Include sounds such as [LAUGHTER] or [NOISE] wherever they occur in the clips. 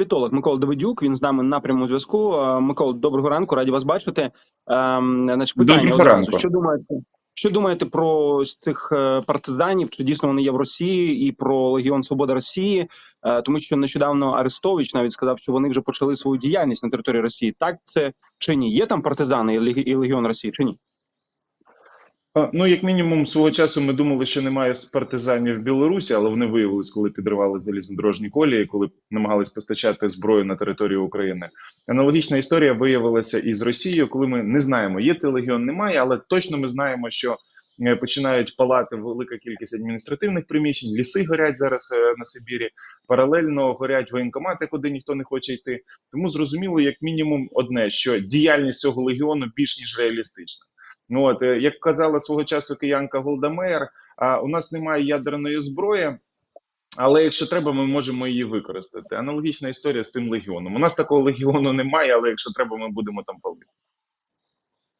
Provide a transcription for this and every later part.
політолог Микола Давидюк. Він з нами на прямому зв'язку. Е, Микола, доброго ранку, раді вас бачити. Е, Значить, питання Доброго одразу. ранку. Що думаєте? Що думаєте про цих е, партизанів? Чи дійсно вони є в Росії і про Легіон Свобода Росії? Е, Тому що нещодавно Арестович навіть сказав, що вони вже почали свою діяльність на території Росії. Так це чи ні? Є там партизани і Легіон Росії чи ні? А, Ну, як мінімум, свого часу ми думали, що немає партизанів в Білорусі, але вони виявились, коли підривали залізнодорожні колії, коли намагались постачати зброю на територію України. Аналогічна історія виявилася і з Росією, коли ми не знаємо, є цей легіон, немає, але точно ми знаємо, що е, починають палати велика кількість адміністративних приміщень, ліси горять зараз е, на Сибірі, паралельно горять воєнкомати, куди ніхто не хоче йти. Тому зрозуміло, як мінімум, одне, що діяльність цього легіону більш ніж реалістична. Ну от е, як казала свого часу киянка Голдамеєр, а у нас немає ядерної зброї. Але якщо треба, ми можемо її використати. Аналогічна історія з цим легіоном. У нас такого [LAUGHS] легіону немає, але якщо треба, ми будемо там палити.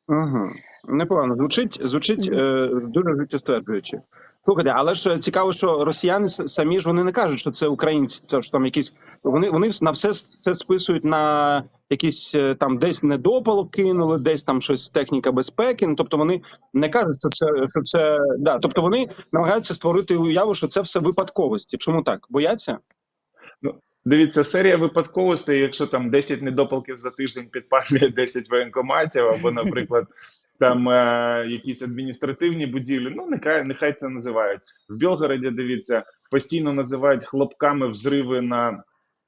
Угу. Непогано. Звучить, звучить е, дуже життєстверджуюче. Слухайте, але ж цікаво, що росіяни самі ж вони не кажуть, що це українці, це ж там якісь вони вони на все все списують на якісь е, там десь недопалок кинули, десь там щось техніка безпеки. Ну тобто вони не кажуть, що це що це да. Тобто вони намагаються створити уяву, що це все випадковості. Чому так? Бояться? Дивіться, серія випадковостей, якщо там 10 недопалків за тиждень підпалює [LAUGHS] 10 воєнкоматів, або, наприклад, там е, якісь адміністративні будівлі. Ну, нехай нехай це називають. В Білгороді, дивіться, постійно називають хлопками взриви на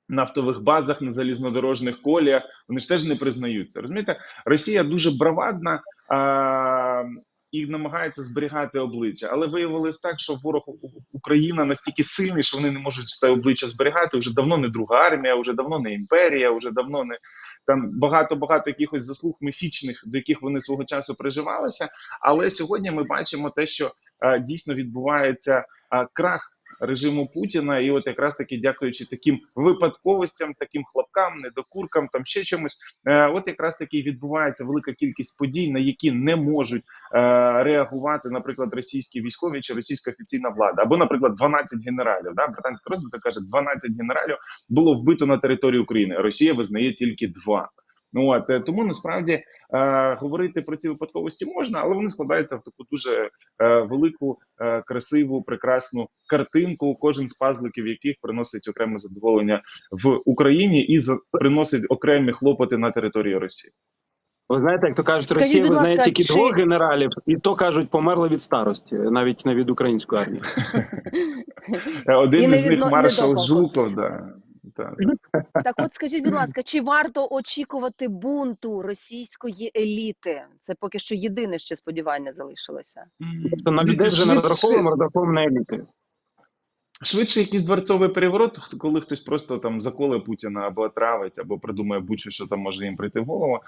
нафтових базах, на залізнодорожних коліях. Вони ж теж не признаються. Розумієте, Росія дуже бравадна. А, і намагається зберігати обличчя, але виявилось так, що ворог Україна настільки сильний, що вони не можуть це обличчя зберігати. Вже давно не друга армія, вже давно не імперія, вже давно не там багато багато якихось заслуг міфічних, до яких вони свого часу приживалися. Але сьогодні ми бачимо те, що а, дійсно відбувається а, крах режиму Путіна, і от якраз таки дякуючи таким випадковостям, таким хлопкам, недокуркам, там ще чомусь, е, от якраз таки відбувається велика кількість подій, на які не можуть е, реагувати, наприклад, російські військові чи російська офіційна влада, або, наприклад, 12 генералів. Да? Британська розвідка каже, 12 генералів було вбито на території України. Росія визнає тільки два. Ну от е, тому насправді е, говорити про ці випадковості можна, але вони складаються в таку дуже е, велику, е, красиву, прекрасну картинку. Кожен з пазликів, яких приносить окреме задоволення в Україні і за приносить окремі хлопоти на території Росії. Ви знаєте, як то кажуть, Скажіть, Росія будь визнає ласка, тільки чи- двох генералів, і то кажуть, померли від старості, навіть не від української армії. Один із них маршал. Жуков. Да. Так. Так, от скажіть, будь [CLEARS THROAT] ласка, чи варто очікувати бунту російської еліти? Це поки що єдине ще сподівання залишилося. Тобто на людей вже не розраховуємо, розраховуємо на еліти. Швидше якийсь дворцовий переворот, коли хтось просто там заколе Путіна або отравить, або придумає будь-що, що там може їм прийти в голову.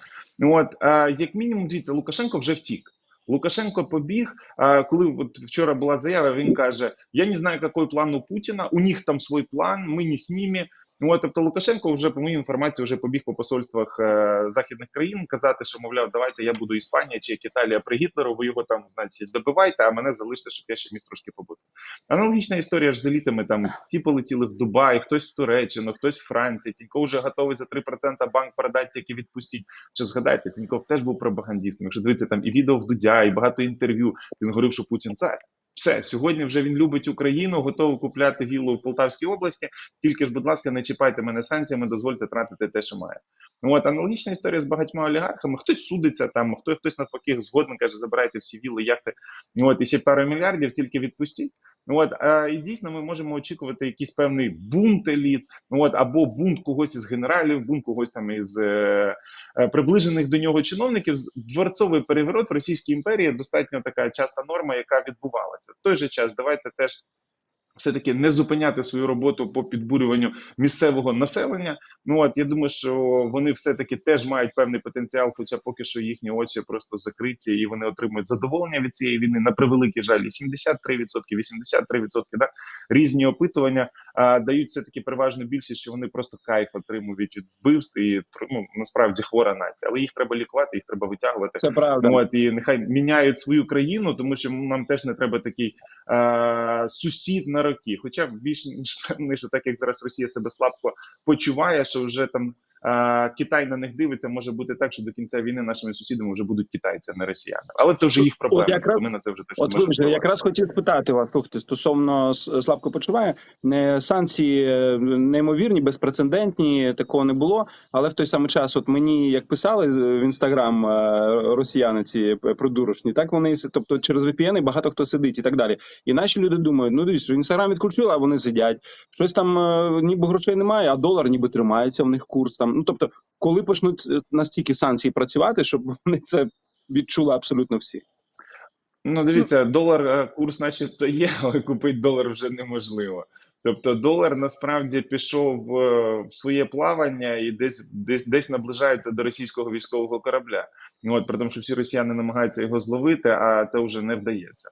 От а, як мінімум, дивіться, Лукашенко вже втік. Лукашенко побіг. А коли от вчора була заява, він каже: Я не знаю, який план у Путіна, у них там свій план, ми не з ними. Ну, тобто Лукашенко вже по моїй інформації вже побіг по посольствах е, західних країн казати, що мовляв, давайте я буду Іспанія чи як Італія при Гітлеру, ви його там, значить, добивайте, а мене залиште, щоб я ще міг трошки побути. Аналогічна історія ж з елітами. Там ті полетіли в Дубай, хтось в Туреччину, хтось в Франції. Тіньков вже готовий за 3% банк продати, тільки відпустіть. Чи згадайте, Тіньков теж був пропагандістом. Якщо дивитися там і відео в Дудя, і багато інтерв'ю. Він говорив, що Путін цар. Все сьогодні вже він любить Україну, готовий купляти віллу в Полтавській області. Тільки ж, будь ласка, не чіпайте мене санкціями, дозвольте тратити те, що має. Ну от аналогічна історія з багатьма олігархами. Хтось судиться там, хто хтось навпаки згоден каже, забирайте всі вілли, яхти. Ну, От і ще пару мільярдів, тільки відпустіть. От а, і дійсно ми можемо очікувати якийсь певний бунт еліт. От або бунт когось із генералів, бунт когось там із е, е, приближених до нього чиновників. Дворцовий переворот в Російській імперії достатньо така часта норма, яка відбувалася. В той же час давайте теж. Все-таки не зупиняти свою роботу по підбурюванню місцевого населення. Ну от я думаю, що вони все-таки теж мають певний потенціал, хоча поки що їхні очі просто закриті, і вони отримують задоволення від цієї війни. На превеликий жаль, і 73%, 83%, да? різні опитування а, дають все таки переважну більшість, що вони просто кайф отримують від вбивств і ну, насправді хвора нація. Але їх треба лікувати, їх треба витягувати. Це правда. Ну, от, і нехай міняють свою країну, тому що нам теж не треба такий е, сусід на роки. Хоча більш ніж [LAUGHS] певний, що так як зараз Росія себе слабко почуває, що вже там Китай на них дивиться, може бути так, що до кінця війни нашими сусідами вже будуть китайці, а не росіяни. Але це вже їх проблема. якраз- тобто ми на це вже точно От вибачте, якраз хотів спитати вас, слухайте, стосовно слабко почуває. Не санкції е, неймовірні, безпрецедентні, такого не було. Але в той самий час, от мені як писали в інстаграм е, росіяни ці придурочні, так вони тобто через VPN багато хто сидить і так далі. І наші люди думають, ну дивіться, інстаграм відключили, а вони сидять. Щось там е, ніби грошей немає, а долар ніби тримається в них курс там. Ну тобто, коли почнуть е, настільки санкції працювати, щоб вони це відчули абсолютно всі. Ну, дивіться, долар е, курс, начебто, є, [LAUGHS] але купити долар вже неможливо. Тобто долар насправді пішов е, в своє плавання і десь десь десь наближається до російського військового корабля. Ну, От при тому, що всі росіяни намагаються його зловити, а це вже не вдається.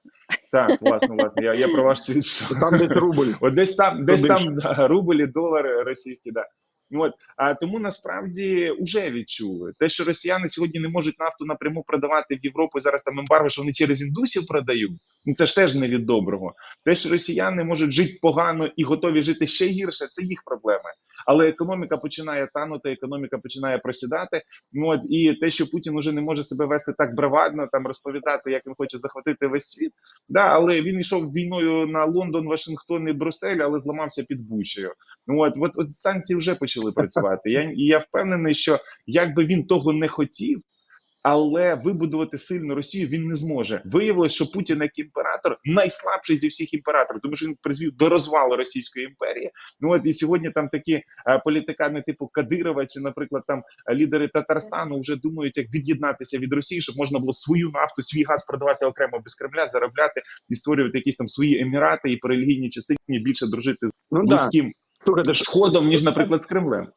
Так, власне, власне, я, я про ваш світ. Там десь рубль. От десь там, десь там да, рублі, долари російські, да. От а тому насправді вже відчули те, що росіяни сьогодні не можуть нафту напряму продавати в Європу. Зараз там ембарго, що вони через індусів продають. Ну це ж теж не від доброго. Те, що росіяни можуть жити погано і готові жити ще гірше, це їх проблеми. Але економіка починає танути, економіка починає просідати. Ну от і те, що Путін уже не може себе вести так бравадно, там розповідати, як він хоче захватити весь світ. Да, але він йшов війною на Лондон, Вашингтон і Брюссель, але зламався під Бучею. Ну от, от, от санкції вже почали працювати. Я я впевнений, що як би він того не хотів. Але вибудувати сильну Росію він не зможе. Виявилось, що Путін як імператор найслабший зі всіх імператорів, тому що він призвів до розвалу Російської імперії. Ну от і сьогодні там такі е, політикани, типу Кадирова, чи, наприклад, там е, лідери Татарстану вже думають, як від'єднатися від Росії, щоб можна було свою нафту, свій газ продавати окремо без Кремля, заробляти і створювати якісь там свої емірати і по релігійній частині більше дружити з Ну да. близьким Слухайте, сходом, ніж, наприклад, з Кремлем.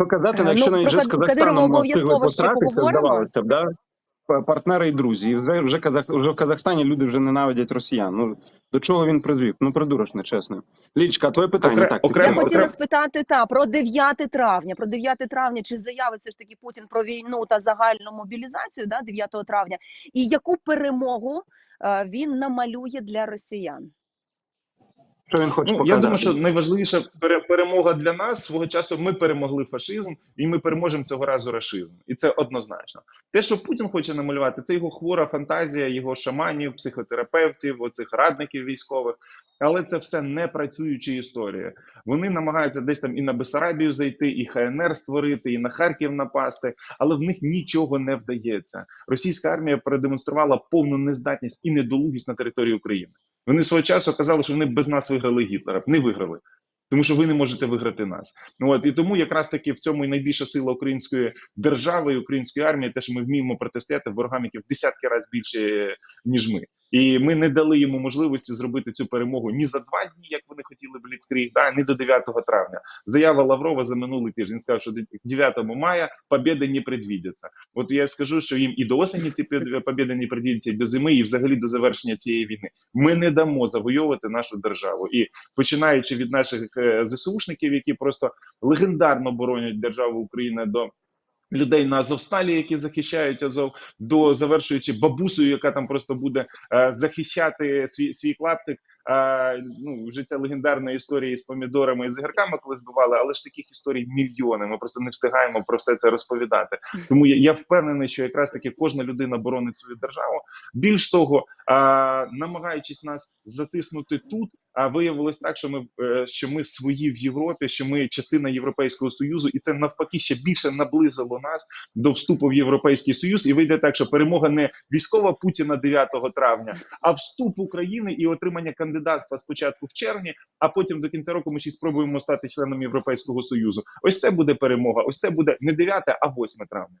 Що казати, Е, якщо ну, навіть вже з Казахстаном встигли обов'язково потратися, здавалося б, да? Партнери і друзі. І вже, вже, Казах, вже в Казахстані люди вже ненавидять росіян. Ну, до чого він призвів? Ну, придурочно, чесно. Лічка, твоє питання Окре- так. Я окремо- хотіла спитати та про 9 травня. Про 9 травня чи заявить все ж таки Путін про війну та загальну мобілізацію да, 9 травня, і яку перемогу е, він намалює для росіян? Що він хоче Ну, показати? я думаю, що найважливіша пере- перемога для нас свого часу. Ми перемогли фашизм, і ми переможемо цього разу рашизм. І це однозначно. Те, що Путін хоче намалювати, це його хвора фантазія, його шаманів, психотерапевтів, оцих радників військових. Але це все не працюючі історії. Вони намагаються десь там і на Бесарабію зайти, і ХНР створити, і на Харків напасти, але в них нічого не вдається. Російська армія продемонструвала повну нездатність і недолугість на території України. Вони свого часу казали, що вони без нас виграли Гітлера. Не виграли. Тому що ви не можете виграти нас. Ну от і тому якраз таки в цьому і найбільша сила української держави і української армії, те, що ми вміємо протистояти ворогам, які в десятки разів більше ніж ми. І ми не дали йому можливості зробити цю перемогу ні за два дні, як вони хотіли Бліцкріг, да, ні до 9 травня. Заява Лаврова за минулий тиждень сказав, що 9 мая побіди не предвідяться. От я скажу, що їм і до осені ці побіди не предвідяться, і до зими, і взагалі до завершення цієї війни. Ми не дамо завойовувати нашу державу. І починаючи від наших е, ЗСУшників, які просто легендарно боронять державу України до. Людей на Азовсталі, які захищають Азов, до завершуючи бабусею, яка там просто буде е, захищати свій свій клаптик. Е, ну вже ця легендарна історія з помідорами і з гірками, коли збивали, але ж таких історій мільйони. Ми просто не встигаємо про все це розповідати. Тому я, я впевнений, що якраз таки кожна людина боронить свою державу. Більш того, е, намагаючись нас затиснути тут, а виявилось так, що ми е, що ми свої в Європі, що ми частина Європейського союзу, і це навпаки ще більше наблизило нас до вступу в Європейський Союз. І вийде так, що перемога не військова Путіна 9 травня, а вступ України і отримання кандидатства спочатку в червні, а потім до кінця року ми ще спробуємо стати членом Європейського Союзу. Ось це буде перемога. Ось це буде не 9, а 8 травня.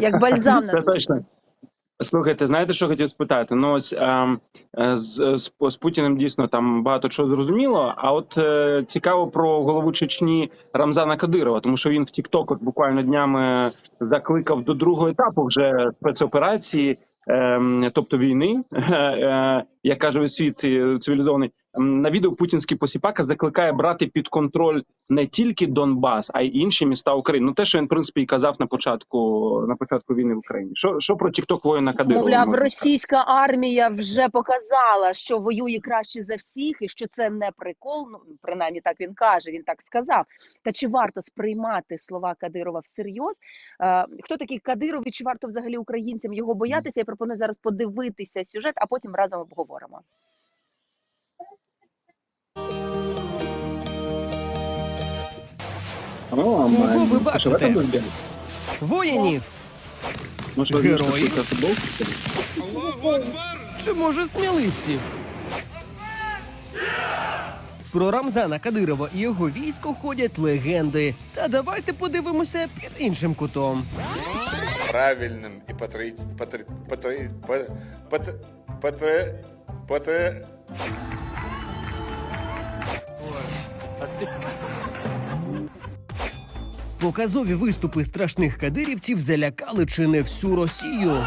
Як бальзам на душу. Слухайте, знаєте, що хотів спитати? Ну ось ем, е, з, з, з Путіним дійсно там багато чого зрозуміло. А от е, цікаво про голову Чечні Рамзана Кадирова, тому що він в Тіктоках буквально днями закликав до другого етапу вже спецоперації, ем, тобто війни, [LAUGHS] е, як каже світ е, цивілізований. М, на відео путінський посіпака закликає брати під контроль не тільки Донбас, а й інші міста України. Ну те, що він в принципі і казав на початку на початку війни в Україні. Що, що про Тікток воїна Кадирова? Мовляв, російська армія вже показала, що воює краще за всіх, і що це не прикол. Ну принаймні так він каже. Він так сказав. Та чи варто сприймати слова Кадирова всерйоз? Е, хто такий Кадиров і чи варто взагалі українцям його боятися? Я пропоную зараз подивитися сюжет, а потім разом обговоримо. О, Кого ви в бачите? этом? Воїнів Може, Герої? футболку? чи може сміливців? Про Рамзана Кадирова і його військо ходять легенди. Та давайте подивимося під іншим кутом. правильным и патри... патри... патри... па- пат... патри... патри... Показові виступи страшних кадирівців залякали чи не всю Росію.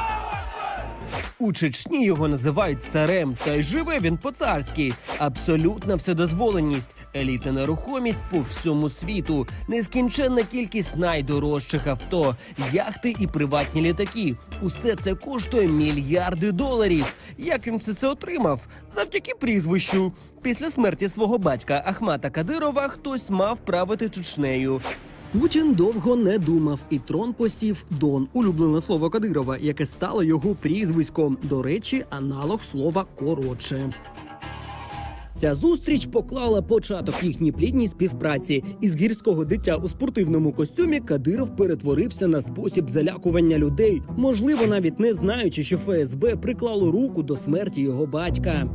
У Чечні його називають царем, та й живе він по-царськи. Абсолютна вседозволеність, еліта нерухомість по всьому світу, нескінченна кількість найдорожчих авто, яхти і приватні літаки. Усе це коштує мільярди доларів. Як він все це отримав? Завдяки прізвищу. Після смерті свого батька Ахмата Кадирова хтось мав правити Чечнею. Путін довго не думав, і трон посів Дон, улюблене слово Кадирова, яке стало його прізвиськом. До речі, аналог слова коротше. Ця зустріч поклала початок їхній плідній співпраці. Із гірського дитя у спортивному костюмі Кадиров перетворився на спосіб залякування людей, можливо, навіть не знаючи, що ФСБ приклало руку до смерті його батька.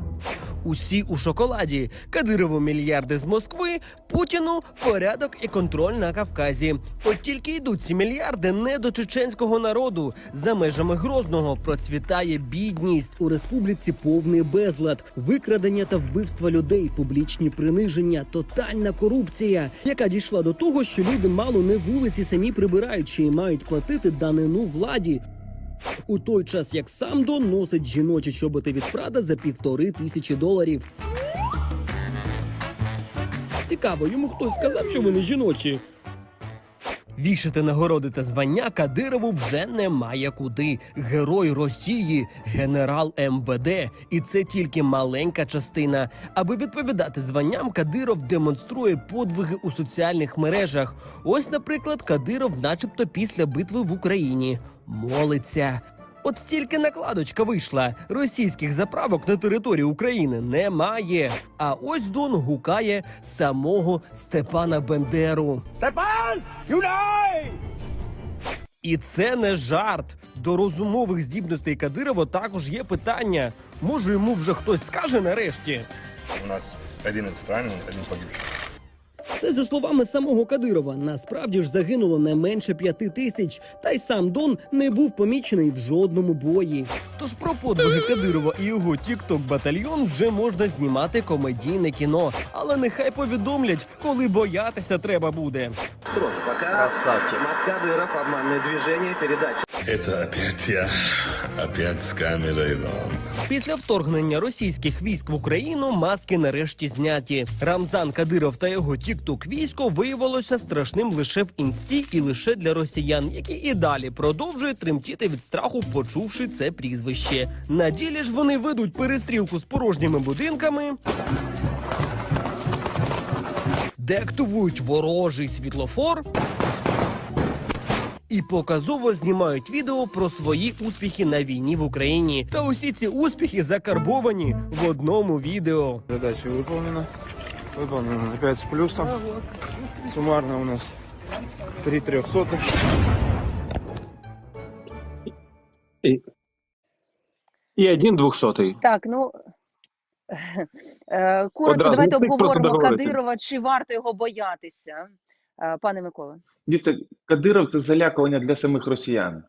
Усі у шоколаді. Кадирову мільярди з Москви, Путіну порядок і контроль на Кавказі. От тільки йдуть ці мільярди не до чеченського народу. За межами Грозного процвітає бідність у республіці. Повний безлад, викрадення та вбивства людей, публічні приниження, тотальна корупція, яка дійшла до того, що люди мало не вулиці самі прибираючи і мають платити данину владі. У той час як сам Дон носить жіночі чоботи від Прада за півтори тисячі доларів. Цікаво, йому хтось сказав, що вони жіночі. Вішати нагороди та звання Кадирову вже немає куди. Герой Росії, генерал МВД. І це тільки маленька частина. Аби відповідати званням, Кадиров демонструє подвиги у соціальних мережах. Ось, наприклад, Кадиров, начебто, після битви в Україні, молиться. От тільки накладочка вийшла. Російських заправок на території України немає. А ось Дон гукає самого Степана Бендеру. І це не жарт. До розумових здібностей Кадирова також є питання. Може, йому вже хтось скаже нарешті. У нас 11 раненых, один погибший. Це за словами самого Кадирова. Насправді ж загинуло не менше п'яти тисяч, та й сам Дон не був помічений в жодному бої. Тож про подвиги Кадирова і його тікток батальйон вже можна знімати комедійне кіно, але нехай повідомлять, коли боятися треба буде. Пока Красавчик. Кадыров, обманное движение, передача. Это опять я. Опять с камерой, но... Після вторгнення російських військ в Україну маски нарешті зняті. Рамзан Кадиров та його тікток військо виявилося страшним лише в інсті і лише для росіян, які і далі продовжують тремтіти від страху, почувши це прізвище. На ділі ж вони ведуть перестрілку з порожніми будинками. Де ворожий світлофор і показово знімають відео про свої успіхи на війні в Україні. Та усі ці успіхи закарбовані в одному відео. Задача выполнена. Выполнена на 5 с плюсом. Суммарно у нас 3 трехсотых. І один двохсотий. Так, ну е, коротко, Одразу, давайте просто обговоримо. Кадирова. Чи варто його боятися, Е, пане Микола? Дивіться, Кадиров це залякування для самих росіян.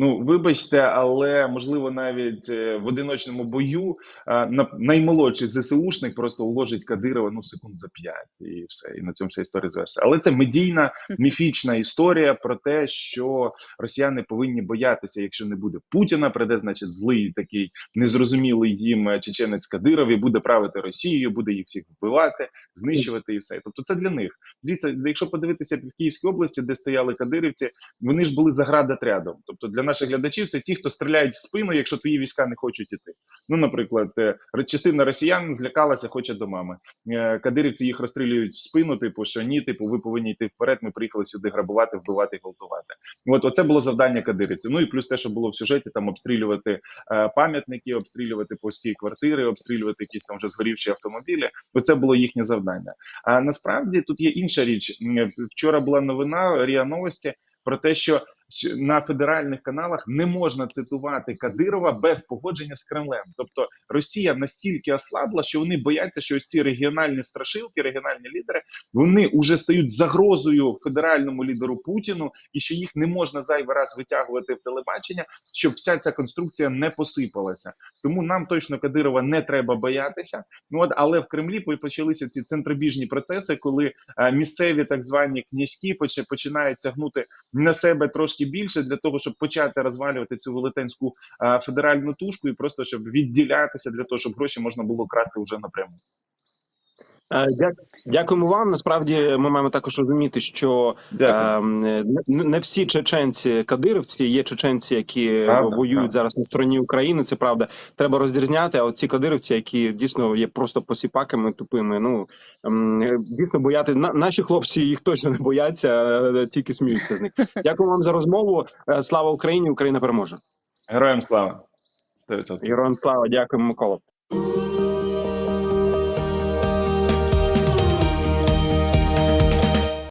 Ну, вибачте, але можливо навіть е, в одиночному бою е, на- наймолодший ЗСУшник просто уложить Кадирова ну секунд за п'ять і все. І на цьому вся історія звершиться. Але це медійна міфічна історія про те, що росіяни повинні боятися, якщо не буде Путіна, прийде, значить, злий такий незрозумілий їм е, чеченець Кадиров і буде правити Росією, буде їх всіх вбивати, знищувати і все. Тобто, це для них. Дивіться, якщо подивитися в Київській області, де стояли кадирівці, вони ж були заградотрядом. Тобто для наших глядачів це ті, хто стріляють в спину, якщо твої війська не хочуть іти. Ну, наприклад, е, частина росіян злякалася, хоче до мами. Е, Кадирівці їх розстрілюють в спину, типу, що ні, типу, ви повинні йти вперед. Ми приїхали сюди грабувати, вбивати, і гвалтувати. От оце було завдання кадирівців. Ну і плюс те, що було в сюжеті, там обстрілювати е, пам'ятники, обстрілювати пусті квартири, обстрілювати якісь там вже згорівші автомобілі. Оце було їхнє завдання. А насправді тут є інша річ. Вчора була новина Ріа Новості про те, що на федеральних каналах не можна цитувати Кадирова без погодження з Кремлем. Тобто Росія настільки ослабла, що вони бояться, що ось ці регіональні страшилки, регіональні лідери, вони вже стають загрозою федеральному лідеру Путіну, і що їх не можна зайвий раз витягувати в телебачення, щоб вся ця конструкція не посипалася. Тому нам точно Кадирова не треба боятися. Ну от але в Кремлі почалися ці центробіжні процеси, коли е, місцеві так звані князькі почи- починають тягнути на себе трошки більше для того, щоб почати розвалювати цю велетенську е, федеральну тушку, і просто щоб відділятися для того, щоб гроші можна було красти вже напряму. Е, дя- Дякуємо вам. Насправді ми маємо також розуміти, що Дякую. ем, не, всі чеченці кадирівці, є чеченці, які Правда, воюють правда. зараз на стороні України. Це правда. Треба розрізняти. А от ці кадирівці, які дійсно є просто посіпаками тупими. Ну ем, дійсно бояти на, наші хлопці їх точно не бояться, е, тільки сміються з них. Дякую вам за розмову. Е, Слава Україні! Україна переможе. Героям слава! 100%. Героям слава, дякуємо, Микола.